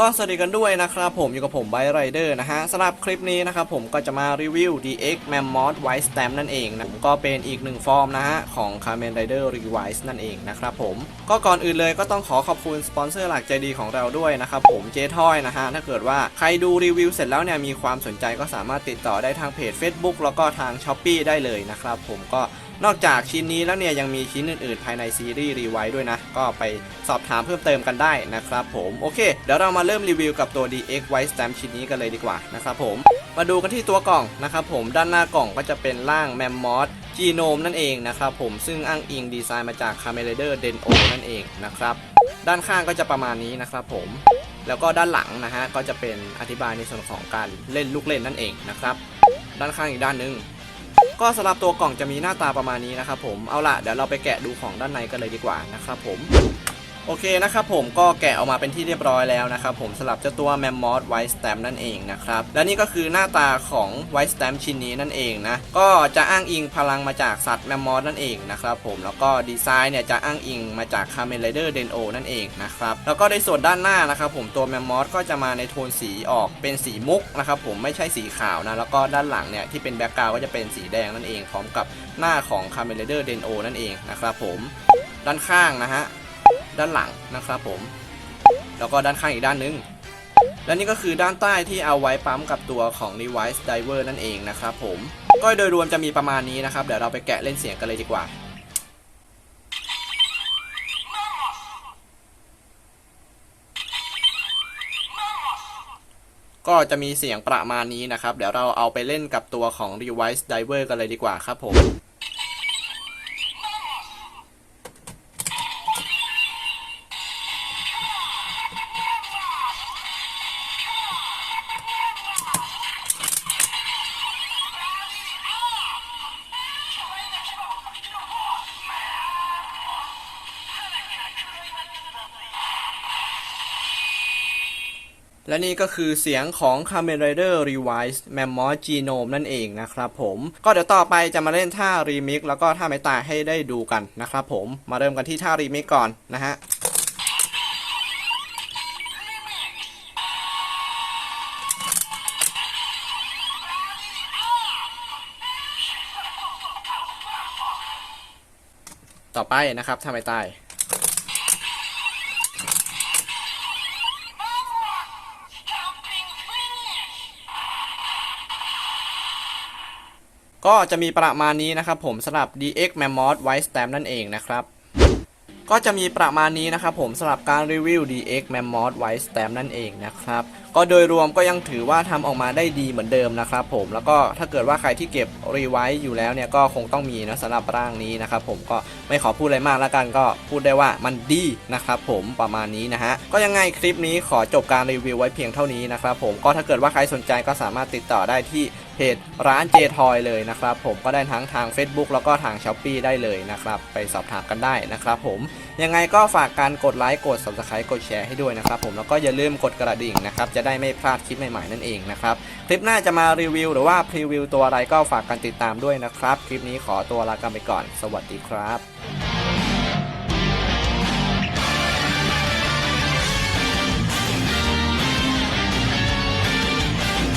ก็สวัสดีกันด้วยนะครับผมอยู่กับผมไบไรเดอร์นะฮะสำหรับคลิปนี้นะครับผมก็จะมารีวิว DX Mammoth White Stamp นั่นเองนะก็เป็นอีกหนึ่งฟอร์มนะฮะของ Kamen Rider Revise นั่นเองนะครับผมก็ก่อนอื่นเลยก็ต้องขอขอบคุณสปอนเซอร์หลักใจดีของเราด้วยนะครับผมเจทอยนะฮะถ้าเกิดว่าใครดูรีวิวเสร็จแล้วเนี่ยมีความสนใจก็สามารถติดต่อได้ทางเพจ Facebook แล้วก็ทาง s h อ p e e ได้เลยนะครับผมก็นอกจากชิ้นนี้แล้วเนี่ยยังมีชิ้นอื่นๆ ภายในซีรีส์รีไวด้วยนะ ก็ไปสอบถามเพิ่มเติมกันได้นะครับผมโอเค เดี๋ยวเรามาเริ่มรีวิวกับตัว DX White Stamp ชิ้นนี้กันเลยดีกว่านะครับผมมาดูกันที่ตัวกล่องนะครับผมด้านหน้ากล่องก็จะเป็นร่าง Mammoth Genome นั่นเองนะครับผมซึ่งอ้างอิงดีไซน์มาจาก Kamen Rider Den'o นั่นเองนะครับด้านข้างก็จะประมาณนี้นะครับผมแล้วก็ด้านหลังนะฮะก็จะเป็นอธิบายในส่วนของการเล่นลูกเล่นนั่นเองนะครับด้านข้างอีกด้านหนึง ก็สำหรับตัวกล่องจะมีหน้าตาประมาณนี้นะครับผมเอาล่ะเดี๋ยวเราไปแกะดูของด้านในกันเลยดีกว่านะครับผม โอเคนะครับผมก็แกะออกมาเป็นที่เรียบร้อยแล้วนะครับผมสำหรับเจ้าตัว Mammoth White Stamp นั่นเองนะครับและนี่ก็คือหน้าตาของ White Stamp ชิ้นนี้นั่นเองนะก็จะอ้างอิงพลังมาจากสัตว์ Mammoth นั่นเองนะครับผมแล้วก็ดีไซน์เนี่ยจะอ้างอิงมาจาก Kamen Rider Den'o นั่นเองนะครับแล้วก็ในส่วนด้านหน้านะครับผมตัว Mammoth ก็จะมาในโทนสีออกเป็นสีมุกนะครับผมไม่ใช่สีขาวนะแล้วก็ด้านหลังเนี่ยที่เป็นแบ็กกราวก็จะเป็นสีแดงนั่นเองพร้อมกับหน้าของ Kamen Rider Den'o นั่นเองนะครับผมด้านข้างนะฮะ ด้านหลังนะครับผม แล้วก็ด้านข้างอีกด้านนึง และนี่ก็คือด้านใต้ที่เอาไว้ปั๊มกับตัวของ device diver นั่นเองนะครับผมก็โดยรวมจะมีประมาณนี้นะครับ เดี๋ยวเราไปแกะเล่นเสียงกันเลยดีกว่าก็จะมีเสียงประมาณนี้นะครับ เดี๋ยวเราเอาไปเล่นกับตัวของ device diver กันเลยดีกว่าครับผม และนี่ก็คือเสียงของ Kamen Rider Revise Mammoth Genome นั่นเองนะครับผม ก็เดี๋ยวต่อไปจะมาเล่นท่ารีมิกแล้วก็ท่าไม้ตายให้ได้ดูกันนะครับผม มาเริ่มกันที่ท่ารีมิกก่อนนะฮะต่อไปนะครับท่าไมตาย ก็จะมีประมาณนี้นะครับผมสำหรับ DX Mammoth White Stamp นั่นเองนะครับ ก็จะมีประมาณนี้นะครับผมสำหรับการรีวิว DX Mammoth White Stamp นั่นเองนะครับ ก็โดยรวมก็ยังถือว่าทำออกมาได้ดีเหมือนเดิมนะครับผมแล้วก็ถ้าเกิดว่าใครที่เก็บรีไวซ์อยู่แล้วเนี่ยก็คงต้องมีนะสำหรับร่างนี้นะครับผมก็ไม่ขอพูดอะไรมากแล้วกันก็พูดได้ว่ามันดีนะครับผมประมาณนี้นะฮะก็ยังไงคลิปนี้ขอจบการรีวิวไว้เพียงเท่านี้นะครับผมก็ถ้าเกิดว่าใครสนใจก็สามารถติดต่อได้ที่ เพจร้านเจทอยเลยนะครับผมก็ได้ทั้งทาง Facebook แล้วก็ทาง s h อ p e e ได้เลยนะครับไปสอบถามกันได้นะครับผมยังไงก็ฝากการกดไลค์กด subscribe กดแชร์ให้ด้วยนะครับผมแล้วก็อย่าลืมกดกระดิ่งนะครับจะได้ไม่พลาดคลิปใหม่ๆนั่นเองนะครับคลิปหน้าจะมารีวิว หรือว่าพรีวิวตัวอะไรก็ฝากกันติดตามด้วยนะครับ คลิปนี้ขอตัวลากันไปก่อน สวัสดีครับ